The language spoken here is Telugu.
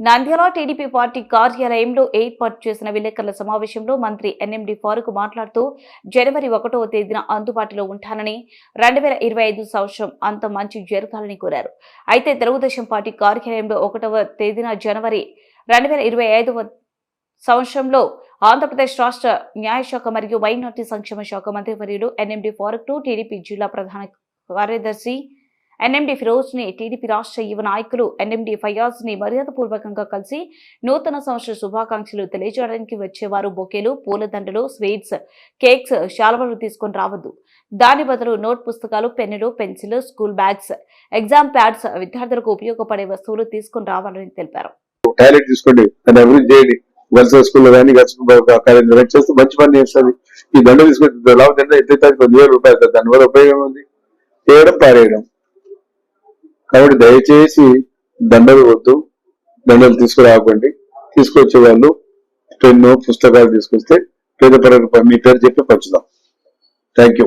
నంద్యాల టీడీపీ పార్టీ కార్యాలయంలో ఏర్పాటు చేసిన విలేకరుల సమావేశంలో మంత్రి ఎన్ఎండి ఫారూక్ మాట్లాడుతూ జనవరి ఒకటవ తేదీన అందుబాటులో ఉంటానని రెండు వేల ఇరవై ఐదు సంవత్సరం అంత మంచి జరగాలని కోరారు. అయితే తెలుగుదేశం పార్టీ కార్యాలయంలో ఒకటవ తేదీన జనవరి రెండు వేల ఇరవై ఐదవ సంవత్సరంలో ఆంధ్రప్రదేశ్ రాష్ట్ర న్యాయశాఖ మరియు మైనార్టీ సంక్షేమ శాఖ మంత్రి వర్యులు ఎన్ఎండి ఫారూక్ను టీడీపీ జిల్లా ప్రధాన కార్యదర్శి ఎన్ఎండి ఫిరోజ్ని టీడీపీ రాష్ట్ర యువ నాయకులు ఎన్ఎండి ఫయాజ్ని మర్యాదపూర్వకంగా కలిసి నూతన సంవత్సర శుభాకాంక్షలు తెలియజేయడానికి వచ్చేవారు. బొకేలు పూలదండలు స్వీట్స్ కేక్స్ శాలవలు తీసుకొని రావద్దు. దాని బదులు నోట్ పుస్తకాలు పెన్నులు pencil school bags exam pads విద్యార్థులకు ఉపయోగపడే వస్తువులు తీసుకొని రావాలని తెలిపారు. టాయిలెట్ తీసుకోండి దాన్ని అభివృద్ధి చేయండి. గర్ల్స్ స్కూల్లో కానీ గర్ల్స్ కాలేజీలో మంచి పని చేస్తుంది. ఈ దండ దండ ఎత్తే రూపాయలు దానివల్ల ఉపయోగం ఉంది. చేయడం పారేయడం. కాబట్టి దయచేసి దండలు వద్దు. దండలు తీసుకురాకండి. తీసుకొచ్చే వాళ్ళు పెన్ను పుస్తకాలు తీసుకొస్తే పేద ప్రజలకు మీ పేరు చెప్పి పంచుదాం. Thank you